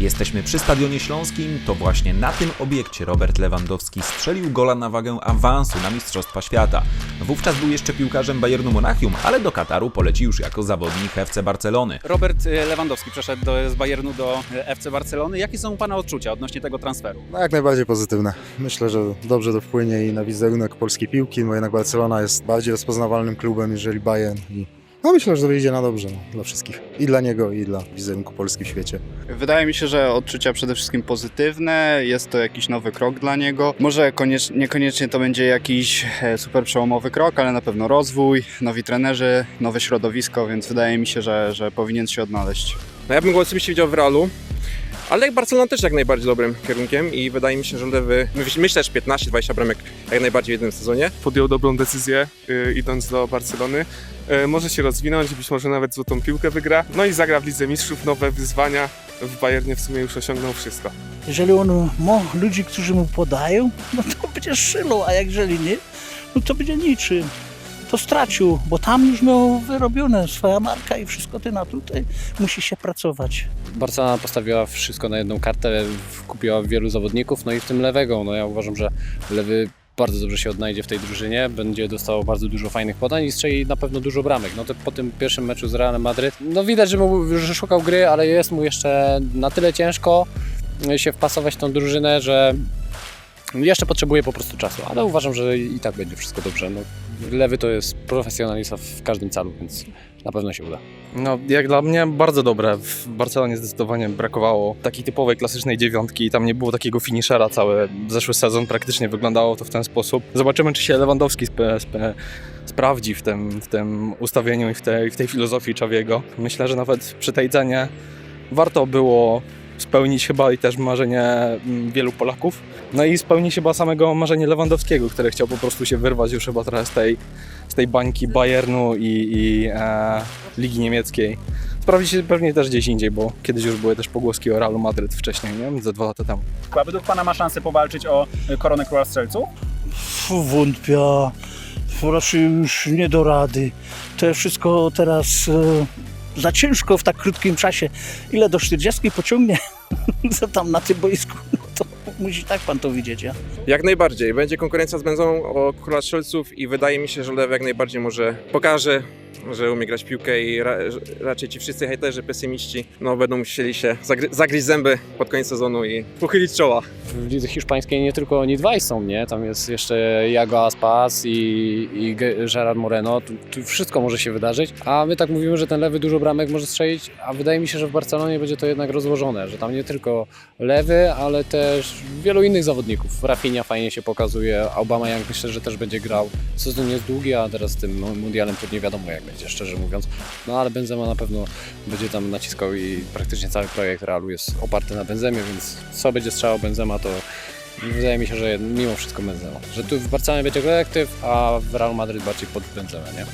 Jesteśmy przy Stadionie Śląskim, to właśnie na tym obiekcie Robert Lewandowski strzelił gola na wagę awansu na Mistrzostwa Świata. Wówczas był jeszcze piłkarzem Bayernu Monachium, ale do Kataru poleci już jako zawodnik FC Barcelony. Robert e, Lewandowski przeszedł do, z Bayernu do e, FC Barcelony. Jakie są Pana odczucia odnośnie tego transferu? No jak najbardziej pozytywne. Myślę, że dobrze to wpłynie i na wizerunek polskiej piłki, bo jednak Barcelona jest bardziej rozpoznawalnym klubem niżeli Bayern i no myślę, że to wyjdzie na dobrze no, dla wszystkich. I dla niego, i dla wizerunku Polski w świecie. Wydaje mi się, że odczucia przede wszystkim pozytywne. Jest to jakiś nowy krok dla niego. Może koniecz, niekoniecznie to będzie jakiś e, super przełomowy krok, ale na pewno rozwój, nowi trenerzy, nowe środowisko, więc wydaje mi się, że, że powinien się odnaleźć. No ja bym go osobiście widział w Realu, ale jak Barcelona też jak najbardziej dobrym kierunkiem i wydaje mi się, że Lewy, myślę, że 15-20 bramek jak najbardziej w jednym sezonie. podjął dobrą decyzję, y, idąc do Barcelony. Y, może się rozwinąć, być może nawet złotą piłkę wygra. No i zagra w Lidze Mistrzów, nowe wyzwania. W Bayernie w sumie już osiągnął wszystko. Jeżeli on ma ludzi, którzy mu podają, no to będzie szylą, a jak jeżeli nie, no to będzie niczym. To stracił, bo tam już miał wyrobione swoja marka i wszystko ty na tutaj musi się pracować. Barcelona postawiła wszystko na jedną kartę, kupiła wielu zawodników, no i w tym lewego. No ja uważam, że lewy bardzo dobrze się odnajdzie w tej drużynie, będzie dostał bardzo dużo fajnych podań i strzeli na pewno dużo bramek. No to po tym pierwszym meczu z Realem Madryt, no widać, że, mu, że szukał gry, ale jest mu jeszcze na tyle ciężko się wpasować w tą drużynę, że jeszcze potrzebuje po prostu czasu, ale uważam, że i tak będzie wszystko dobrze. No, lewy to jest profesjonalista w każdym calu, więc na pewno się uda. No, jak dla mnie bardzo dobre. W Barcelonie zdecydowanie brakowało takiej typowej, klasycznej dziewiątki. Tam nie było takiego finishera cały zeszły sezon. Praktycznie wyglądało to w ten sposób. Zobaczymy, czy się Lewandowski spe, spe, sprawdzi w tym, w tym ustawieniu i w tej, w tej filozofii Czawiego. Myślę, że nawet przy tej cenie warto było spełnić chyba i też marzenie mm, wielu Polaków. No i spełnić chyba samego marzenie Lewandowskiego, który chciał po prostu się wyrwać już chyba trochę z tej, z tej bańki Bayernu i, i e, Ligi Niemieckiej. Sprawdzi się pewnie też gdzieś indziej, bo kiedyś już były też pogłoski o Realu Madryt wcześniej, nie? Ze dwa lata temu. A według Pana ma szansę powalczyć o koronę Króla Strzelców? Wątpię, raczej już nie do rady. To wszystko teraz e, za ciężko w tak krótkim czasie. Ile do 40 pociągnie co tam na tym boisku, musi tak pan to widzieć, ja? Jak najbardziej. Będzie konkurencja z Benzą o króla strzelców i wydaje mi się, że Lewy jak najbardziej może pokaże, że umie grać piłkę i ra, raczej ci wszyscy hejterzy, pesymiści no, będą musieli się zagry, zagryźć zęby pod koniec sezonu i pochylić czoła. w lidze hiszpańskiej nie tylko oni dwaj są, nie? Tam jest jeszcze Jago Aspas i, i Ge- Gerard Moreno. Tu, tu wszystko może się wydarzyć. A my tak mówimy, że ten lewy dużo bramek może strzelić, a wydaje mi się, że w Barcelonie będzie to jednak rozłożone, że tam nie tylko lewy, ale też wielu innych zawodników. Rafinha fajnie się pokazuje, Obama jak myślę, że też będzie grał. Sezon jest długi, a teraz z tym mundialem to nie wiadomo jak będzie, szczerze mówiąc. No ale Benzema na pewno będzie tam naciskał i praktycznie cały projekt Realu jest oparty na Benzemie, więc co będzie strzał Benzema, to wydaje mi się, że mimo wszystko Benzema. Że tu w Barcelonie będzie kolektyw, a w Real Madryt bardziej pod Benzema, nie?